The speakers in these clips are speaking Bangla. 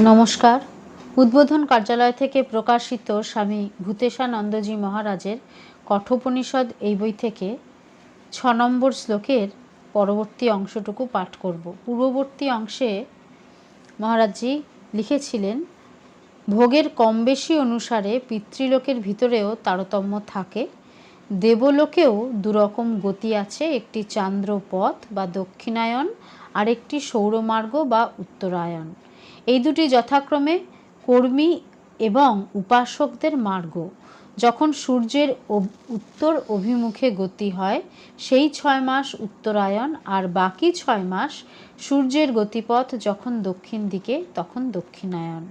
নমস্কার। উদ্বোধন কার্যালয় থেকে প্রকাশিত স্বামী ভূতেশানন্দজি মহারাজের কঠোপনিষদ এই বই থেকে ছ নম্বর শ্লোকের পরবর্তী অংশটুকু পাঠ করব। পূর্ববর্তী অংশে মহারাজজি লিখেছিলেন, ভোগের কম বেশি অনুসারে পিতৃলোকের ভিতরেও তারতম্য থাকে। দেবলোকেও দুরকম গতি আছে, একটি চান্দ্রপথ বা দক্ষিণায়ন আর একটি সৌরমার্গ বা উত্তরায়ণ। এই দুটি যথাক্রমে কর্মী এবং উপাসকদের মার্গ। যখন সূর্যের উত্তর অভিমুখে গতি হয়, সেই ছয় মাস উত্তরায়ণ, আর বাকি ছয় মাস সূর্যের গতিপথ যখন দক্ষিণ দিকে, তখন দক্ষিণায়ন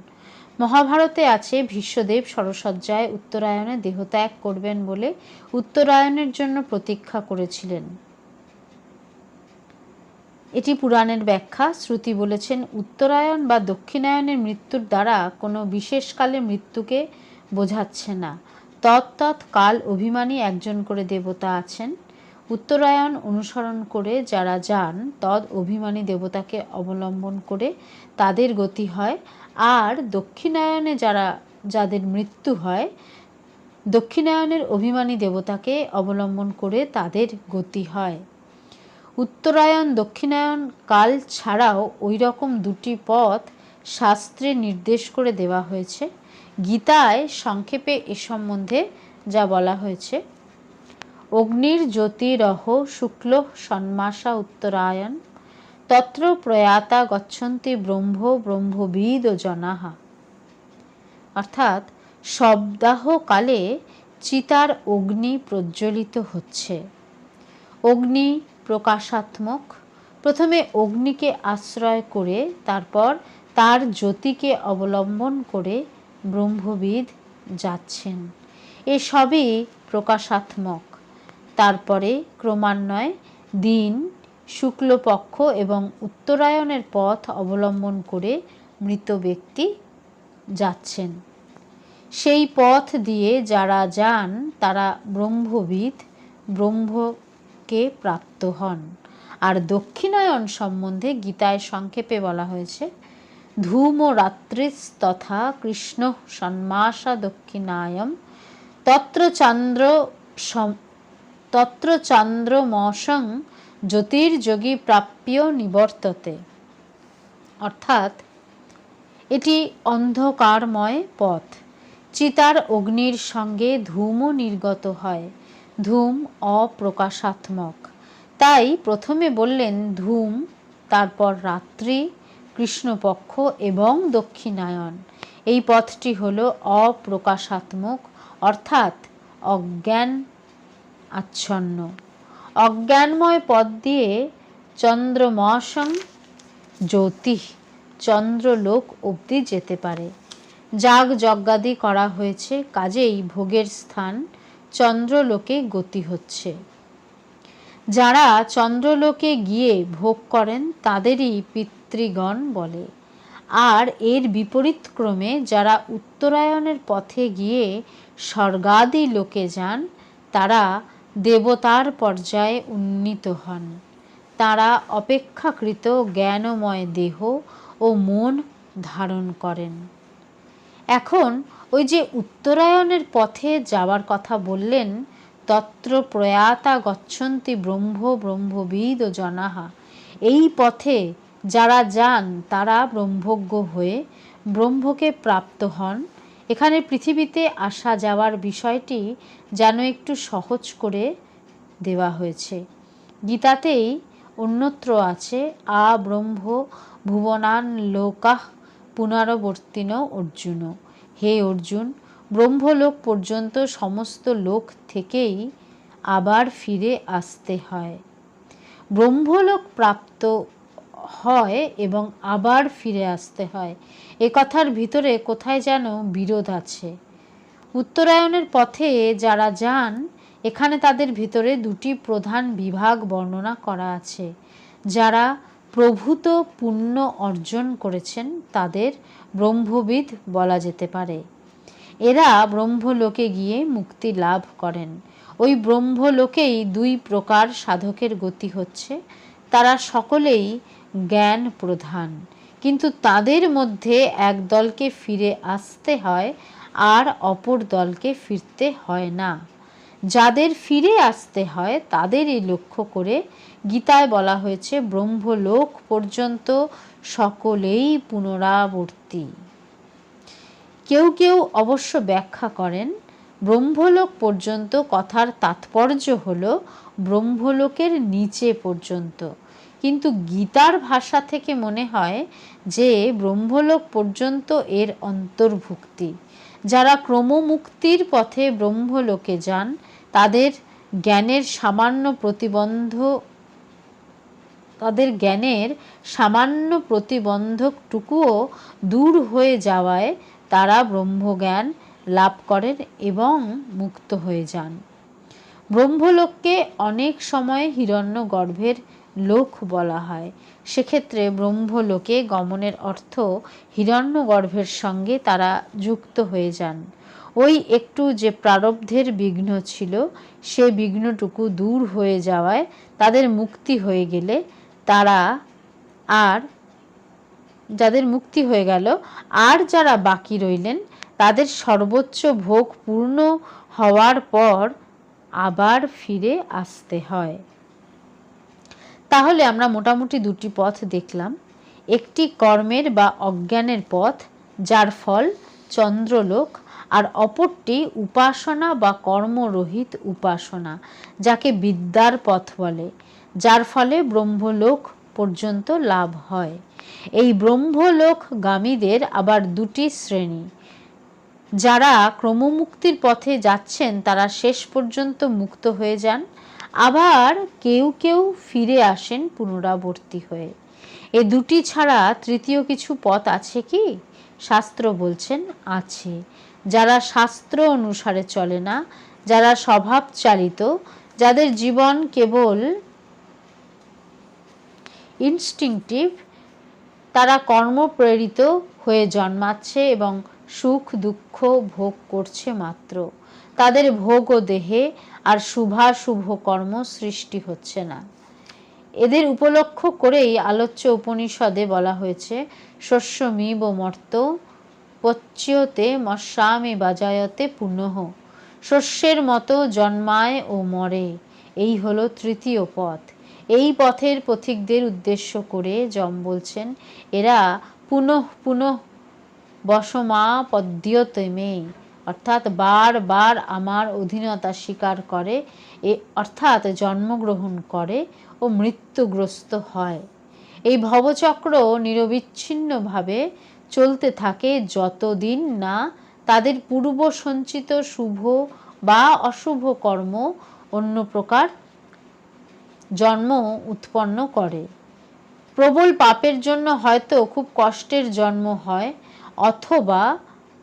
মহাভারতে আছে, ভীষ্মদেব সরসজ্জায় উত্তরায়ণে দেহত্যাগ করবেন বলে উত্তরায়ণের জন্য প্রতীক্ষা করেছিলেন। এটি পুরাণের ব্যাখ্যা। শ্রুতি বলেছেন, উত্তরায়ণ বা দক্ষিণায়নের মৃত্যুর দ্বারা কোনো বিশেষকালে মৃত্যুকে বোঝাচ্ছে না। তৎতৎ কাল অভিমানী একজন করে দেবতা আছেন। উত্তরায়ণ অনুসরণ করে যারা যান, তদ অভিমানী দেবতাকে অবলম্বন করে তাদের গতি হয়। আর দক্ষিণায়নে যারা, যাদের মৃত্যু হয় দক্ষিণায়নের অভিমানী দেবতাকে অবলম্বন করে তাদের গতি হয়। উত্তরায়ণ দক্ষিণায়ন কাল ছাড়াও ওই রকম দুটি পথ শাস্ত্রে নির্দেশ করে দেওয়া হয়েছে। গীতায় সংক্ষেপে এ সম্বন্ধে যা বলা হয়েছে, অগ্নির জ্যোতিরহ শুক্ল সন্মাসা উত্তরায়ণ, তত্র প্রয়াতা গচ্ছন্তি ব্রহ্ম ব্রহ্মবিদ ও জনাহা। অর্থাৎ সপ্তাহ কালে চিতার অগ্নি প্রজ্বলিত হচ্ছে। অগ্নি প্রকাশাত্মক। প্রথমে অগ্নিকে আশ্রয় করে, তারপর তার জ্যোতিকে অবলম্বন করে ব্রহ্মবিদ যাচ্ছেন। এসবই প্রকাশাত্মক। তারপরে ক্রমান্বয়ে দিন, শুক্লপক্ষ এবং উত্তরায়ণের পথ অবলম্বন করে মৃত ব্যক্তি যাচ্ছেন। সেই পথ দিয়ে যারা যান, তারা ব্রহ্মবিদ ব্রহ্মকে প্রাপ্ত হন। আর দক্ষিণায়ন সম্বন্ধে গীতায় সংক্ষেপে বলা হয়েছে ধূম রাত্রিস তথা কৃষ্ণ সন্মাসা দক্ষিণায়ম, তত্র চান্দ্র সম- তত্র চান্দ্রমসং জ্যোতির্যোগী প্রাপ্য নিবর্ততে। অর্থাৎ, এটি অন্ধকারময় পথ। চিতার অগ্নির সঙ্গে ধূমও নির্গত হয়। ধূম অপ্রকাশাত্মক। তাই প্রথমে বললেন ধূম, তারপর রাত্রি, কৃষ্ণপক্ষ এবং দক্ষিণায়ন। এই পথটি হল অপ্রকাশাত্মক, অর্থাৎ অজ্ঞান আচ্ছন্ন। অজ্ঞানময় পথ দিয়ে চন্দ্রমসং জ্যোতি চন্দ্রলোক অবধি যেতে পারে। যাগ যজ্ঞাদি করা হয়েছে, কাজেই ভোগের স্থান চন্দ্রলোকে গতি হচ্ছে। যারা চন্দ্রলোকে গিয়ে ভোগ করেন, তাদেরই পিতৃগণ বলে। আর এর বিপরীত ক্রমে যারা উত্তরায়ণের পথে গিয়ে স্বর্গাদি লোকে যান, তারা দেবতার পর্যায়ে উন্নীত হন। তারা অপেক্ষাকৃত জ্ঞানময় দেহ ও মন ধারণ করেন। এখন ওই যে উত্তরায়ণের পথে যাওয়ার কথা বললেন, তত্র প্রয়াতা গচ্ছন্তি ব্রহ্ম ব্রহ্মবিদ ও জনাহা। এই পথে যারা যান, তারা ব্রহ্মজ্ঞ হয়ে ব্রহ্মকে প্রাপ্ত হন। এখানে পৃথিবীতে আসা যাওয়ার বিষয়টি যেন একটু সহজ করে দেওয়া হয়েছে। গীতাতেই অন্যত্র আছে, আ ব্রহ্ম ভুবনান লোকাহ পুনরাবর্তিন অর্জুন হে অর্জুন, ব্রহ্মলোক পর্যন্ত সমস্ত লোক থেকেই আবার ফিরে আসতে হয়। ব্রহ্মলোক প্রাপ্ত হয় এবং আবার ফিরে আসতে হয়। এ কথার ভিতরে কোথায় যেন বিরোধ আছে। উত্তরায়ণের পথে যারা যান, এখানে তাদের ভিতরে দুটি প্রধান বিভাগ বর্ণনা করা আছে। যারা প্রভূত পুণ্য অর্জন করেছেন তাদের ব্রহ্মবিদ বলা যেতে পারে। এরা ব্রহ্মলোকে গিয়ে মুক্তি লাভ করেন। ওই ব্রহ্মলোকেই দুই প্রকার সাধকের গতি হচ্ছে। তারা সকলেই জ্ঞান প্রধান। কিন্তু তাদের মধ্যে এক দলকে ফিরে আসতে হয় আর অপর দলকে ফিরতে হয় না। যাদের ফিরে আসতে হয়, তাদেরই লক্ষ্য করে গীতায় বলা হয়েছে, ব্রহ্মলোক পর্যন্ত সকলেই পুনরাবর্তী। কেউ কেউ অবশ্য ব্যাখ্যা করেন, ব্রহ্মলোক পর্যন্ত কথার তাৎপর্য হল ব্রহ্মলোকের নিচে পর্যন্ত। কিন্তু গীতার ভাষা থেকে মনে হয় যে ব্রহ্মলোক পর্যন্ত এর অন্তর্ভুক্তি। যারা ক্রমমুক্তির পথে ব্রহ্মলোকে যান তাদের জ্ঞানের সামান্য প্রতিবন্ধ, তাদের জ্ঞানের সামান্য প্রতিবন্ধকটুকুও দূর হয়ে যাওয়ায় তারা ব্রহ্মজ্ঞান লাভ করেন এবং মুক্ত হয়ে যান। ব্রহ্মলোককে অনেক সময় হিরণ্য গর্ভের লোক বলা হয়। সেক্ষেত্রে ব্রহ্মলোকে গমনের অর্থ হিরণ্যগর্ভের সঙ্গে তারা যুক্ত হয়ে যান। ওই একটু যে প্রারব্ধের বিঘ্ন ছিল, সে বিঘ্নটুকু দূর হয়ে যাওয়ায় তাদের মুক্তি হয়ে গেলে তারা আর, যাদের মুক্তি হয়ে গেল, আর যারা বাকি রইলেন, তাদের সর্বোচ্চ ভোগ পূর্ণ হওয়ার পর আবার ফিরে আসতে হয়। তাহলে আমরা মোটামুটি দুটি পথ দেখলাম। একটি কর্মের বা অজ্ঞানের পথ, যার ফল চন্দ্রলোক আর অপরটি উপাসনা বা কর্মরহিত উপাসনা, যাকে বিদ্যার পথ বলে, যার ফলে ব্রহ্মলোক পর্যন্ত লাভ হয়। এই ব্রহ্মলোক গামীদের আবার দুটি শ্রেণি। যারা ক্রমমুক্তির পথে যাচ্ছেন, তারা শেষ পর্যন্ত মুক্ত হয়ে যান। আবার কেউ কেউ ফিরে আসেন পুনরাবর্তী হয়ে। এ দুটি ছাড়া তৃতীয় কিছু পথ আছে কি? শাস্ত্র বলছেন, আছে। যারা শাস্ত্র অনুসারে চলে না, যারা স্বভাব চালিত যাদের জীবন কেবল ইনস্টিংটিভ তারা কর্মপ্রেরিত হয়ে জন্মাচ্ছে এবং সুখ, দুঃখ ভোগ করছে মাত্র। তাদের ভোগ ও দেহে আর শুভাশুভ কর্ম সৃষ্টি হচ্ছে না। এদের উপলক্ষ করেই আলোচ্য উপনিষদে বলা হয়েছে শস্য শস্যমিব মর্ত পচ্যতে মশামে বাজায়তে পুনঃ। শস্যের মতো জন্মায় ও মরে। এই হলো তৃতীয় পথ। এই পথের পথিকদের উদ্দেশ্য করে জম বলছেন, এরা পুনঃ পুনঃ বসমা পদ্যতে মেয়ে অর্থাৎ বারবার আমার অধীনতা স্বীকার করে, এ অর্থাৎ জন্মগ্রহণ করে ও মৃত্যুগ্রস্ত হয়। এই ভবচক্র নিরবিচ্ছিন্নভাবে চলতে থাকে যতদিন না তাদের পূর্ব সঞ্চিত শুভ বা অশুভ কর্ম অন্য প্রকার জন্ম উৎপন্ন করে। প্রবল পাপের জন্য হয়তো খুব কষ্টের জন্ম হয় অথবা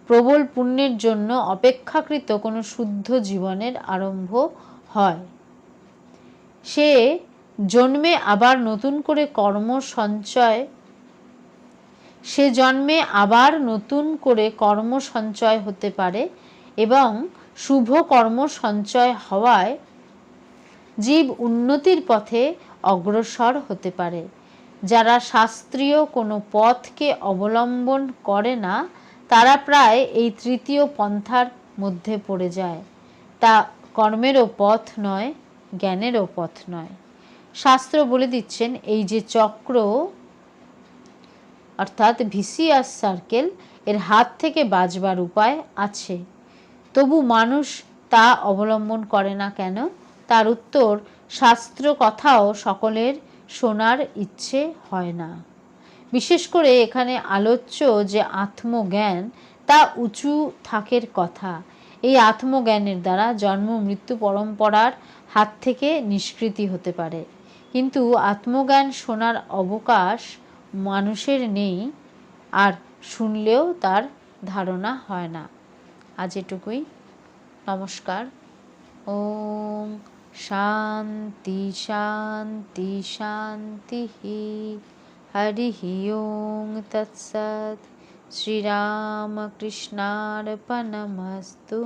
প্রবল পুণ্যের জন্য অপেক্ষাকৃত কোনো শুদ্ধ জীবনের আরম্ভ হয়। সে জন্মে আবার নতুন করে কর্ম সঞ্চয় সে জন্মে আবার নতুন করে কর্ম সঞ্চয় হতে পারে এবং শুভ কর্ম সঞ্চয় হওয়ায় জীব উন্নতির পথে অগ্রসর হতে পারে। যারা শাস্ত্রীয় কোনো পথকে অবলম্বন করে না, তারা প্রায় এই তৃতীয় পন্থার মধ্যে পড়ে যায়। তা কর্মেরও পথ নয়, জ্ঞানেরও পথ নয়। শাস্ত্র বলে দিচ্ছেন, এই যে চক্র অর্থাৎ ভিসিয়াস সার্কেল এর হাত থেকে বাঁচবার উপায় আছে। তবু মানুষ তা অবলম্বন করে না কেন? তার উত্তর, শাস্ত্র কথাও সকলের শোনার ইচ্ছে হয় না। বিশেষ করে এখানে আলোচ্য যে আত্মজ্ঞান, তা উঁচু থাকের কথা। এই আত্মজ্ঞানের দ্বারা জন্ম, মৃত্যু পরম্পরার হাত থেকে নিষ্কৃতি হতে পারে। কিন্তু আত্মজ্ঞান শোনার অবকাশ মানুষের নেই আর শুনলেও তার ধারণা হয় না। আজ এটুকুই। নমস্কার। ওম শান্তি শান্তি শান্তি হরি ওং তৎসৎ। শ্রীরামকৃষ্ণার্পণমস্তু।